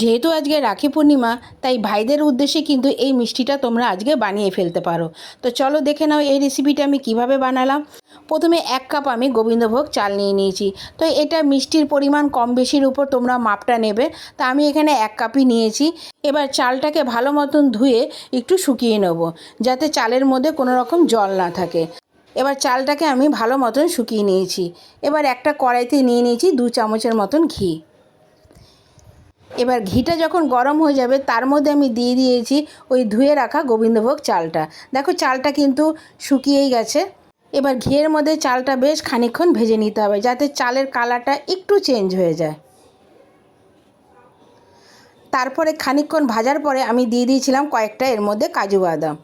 যেহেতু আজকে রাখি পূর্ণিমা, তাই ভাইদের উদ্দেশ্যে কিন্তু এই মিষ্টিটা তোমরা আজকে বানিয়ে ফেলতে পারো। তো চলো দেখে নাও এই রেসিপিটা আমি কীভাবে বানালাম। প্রথমে এক কাপ আমি গোবিন্দভোগ চাল নিয়ে নিয়েছি। তো এটা মিষ্টির পরিমাণ কম বেশির উপর তোমরা মাপটা নেবে। তা আমি এখানে এক কাপই নিয়েছি। এবার চালটাকে ভালো মতন ধুয়ে একটু শুকিয়ে নেব, যাতে চালের মধ্যে কোনো রকম জল না থাকে। এবার চালটাকে আমি ভালো মতন শুকিয়ে নিয়েছি। এবার একটা কড়াইতে নিয়ে নিয়েছি দু চামচের মতন ঘি। এবার ঘিটা যখন গরম হয়ে যাবে, তার মধ্যে আমি দিয়ে দিয়েছি ওই ধুয়ে রাখা গোবিন্দভোগ চালটা। দেখো চালটা কিন্তু শুকিয়েই গেছে। এবার ঘিয়ের মধ্যে চালটা বেশ খানিক্ষণ ভেজে নিতে হবে, যাতে চালের কালারটা একটু চেঞ্জ হয়ে যায়। তারপরে খানিক্ষণ ভাজার পরে আমি দিয়ে দিয়েছিলাম কয়েকটা এর মধ্যে কাজু বাদাম।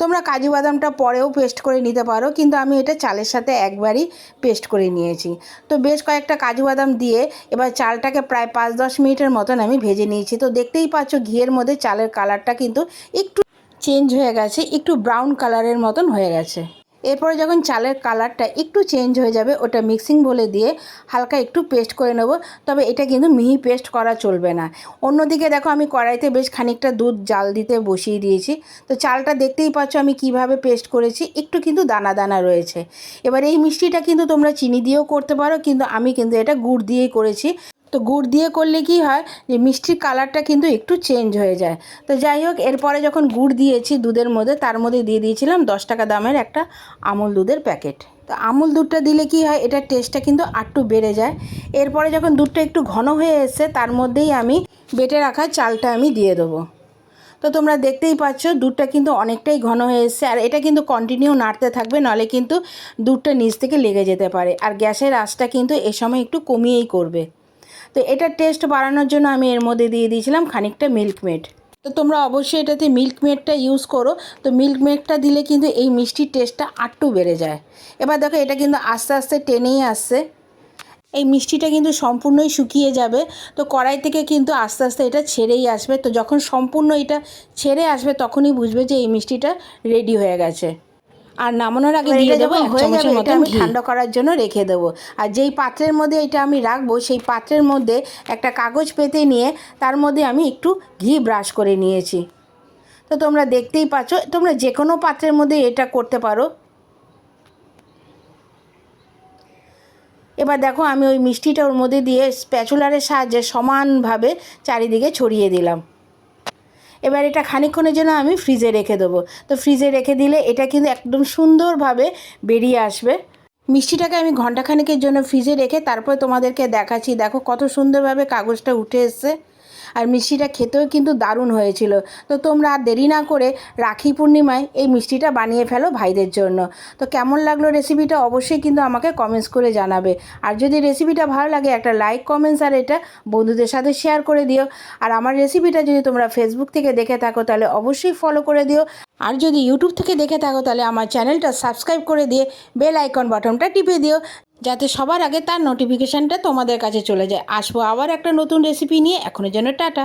তোমরা কাজু বাদামটা পরেও পেস্ট করে নিতে পারো, কিন্তু আমি এটা চালের সাথে একবারই পেস্ট করে নিয়েছি। তো বেশ কয়েকটা কাজু বাদাম দিয়ে এবার চালটাকে প্রায় পাঁচ দশ মিনিটের মতন আমি ভেজে নিয়েছি। তো দেখতেই পাচ্ছ ঘিয়ের মধ্যে চালের কালারটা কিন্তু একটু চেঞ্জ হয়ে গেছে, একটু ব্রাউন কালারের মতন হয়ে গেছে। এরপরে যখন চালের কালারটা একটু চেঞ্জ হয়ে যাবে, ওটা মিক্সিং বলে দিয়ে হালকা একটু পেস্ট করে নেব। তবে এটা কিন্তু মিহি পেস্ট করা চলবে না। অন্যদিকে দেখো, আমি কড়াইতে বেশ খানিকটা দুধ, জাল দিতে বসিয়ে দিয়েছি। তো চালটা দেখতেই পাচ্ছ আমি কীভাবে পেস্ট করেছি। একটু কিন্তু দানা দানা রয়েছে। এবার এই মিষ্টিটা কিন্তু তোমরা চিনি দিয়েও করতে পারো, কিন্তু আমি কিন্তু এটা গুড় দিয়েই করেছি। তো গুড় দিয়ে করলে কি হয় যে মিষ্টির কালারটা কিন্তু একটু চেঞ্জ হয়ে যায়। তো যাই হোক, এরপরে যখন গুড় দিয়েছি দুধের মধ্যে, তার মধ্যে দিয়ে দিয়েছিলাম দশ টাকা দামের একটা আমুল দুধের প্যাকেট। তো আমুল দুধটা দিলে কি হয়, এটার টেস্টটা কিন্তু আটটু বেড়ে যায়। এরপরে যখন দুধটা একটু ঘন হয়ে এসছে, তার মধ্যেই আমি বেটে রাখা চালটা আমি দিয়ে দেবো। তো তোমরা দেখতেই পাচ্ছ, দুধটা কিন্তু অনেকটাই ঘন হয়ে এসছে। আর এটা কিন্তু কন্টিনিউ নাড়তে থাকবে, নাহলে কিন্তু দুধটা নিচ থেকে লেগে যেতে পারে। আর গ্যাসের আঁচটা কিন্তু এ সময় একটু কমিয়েই করবে। তো এটার টেস্ট বাড়ানোর জন্য আমি এর মধ্যে দিয়ে দিয়েছিলাম খানিকটা মিল্ক মেড তো তোমরা অবশ্যই এটাতে মিল্ক মেডটা ইউজ করো। তো মিল্ক মেডটা দিলে কিন্তু এই মিষ্টির টেস্টটা আটটু বেড়ে যায়। এবার দেখো এটা কিন্তু আস্তে আস্তে টেনেই আসছে। এই মিষ্টিটা কিন্তু সম্পূর্ণই শুকিয়ে যাবে। তো কড়াই থেকে কিন্তু আস্তে আস্তে এটা ছেড়েই আসবে। তো যখন সম্পূর্ণ এটা ছেড়ে আসবে তখনই বুঝবে যে এই মিষ্টিটা রেডি হয়ে গেছে। আর নামানোর আগে দিয়ে দেবো এক হয়ে চামচের যাবে, মতো এটা আমি ঠান্ডা করার জন্য রেখে দেবো। আর যেই পাত্রের মধ্যে এটা আমি রাখব সেই পাত্রের মধ্যে একটা কাগজ পেতে নিয়ে তার মধ্যে আমি একটু ঘি ব্রাশ করে নিয়েছি। তো তোমরা দেখতেই পাচ্ছ তোমরা যে কোনো পাত্রের মধ্যে এটা করতে পারো। এবার দেখো আমি ওই মিষ্টিটা ওর মধ্যে দিয়ে স্প্যাচুলারের সাহায্যে সমানভাবে চারিদিকে ছড়িয়ে দিলাম। এবার এটা খানিক্ষণের জন্য আমি ফ্রিজে রেখে দেবো। তো ফ্রিজে রেখে দিলে এটা কিন্তু একদম সুন্দরভাবে বেরিয়ে আসবে। মিষ্টিটাকে আমি ঘন্টাখানেকের জন্য ফ্রিজে রেখে তারপর তোমাদেরকে দেখাচ্ছি। দেখো কত সুন্দরভাবে কাগজটা উঠে এসছে। আর মিষ্টিটা খেতেও কিন্তু দারুণ হয়েছিল। তো তোমরা আর দেরি না করে রাখি পূর্ণিমায় এই মিষ্টিটা বানিয়ে ফেলো ভাইদের জন্য। তো কেমন লাগল রেসিপিটা অবশ্যই কিন্তু আমাকে কমেন্টস করে জানাবে। আর যদি রেসিপিটা ভালো লাগে, একটা লাইক কমেন্টস আর এটা বন্ধুদের সাথে শেয়ার করে দিও। আর আমার রেসিপিটা যদি তোমরা ফেসবুক থেকে দেখে থাকো, তাহলে অবশ্যই ফলো করে দিও। আর যদি ইউটিউব থেকে দেখে থাকো, তাহলে আমার চ্যানেলটা সাবস্ক্রাইব করে দিয়ে বেল আইকন বাটনটা টিপে দিও। যাতে সবার আগে তার নোটিফিকেশানটা তোমাদের কাছে চলে যায়। আসব আবার একটা নতুন রেসিপি নিয়ে, এখনের জন্য টাটা।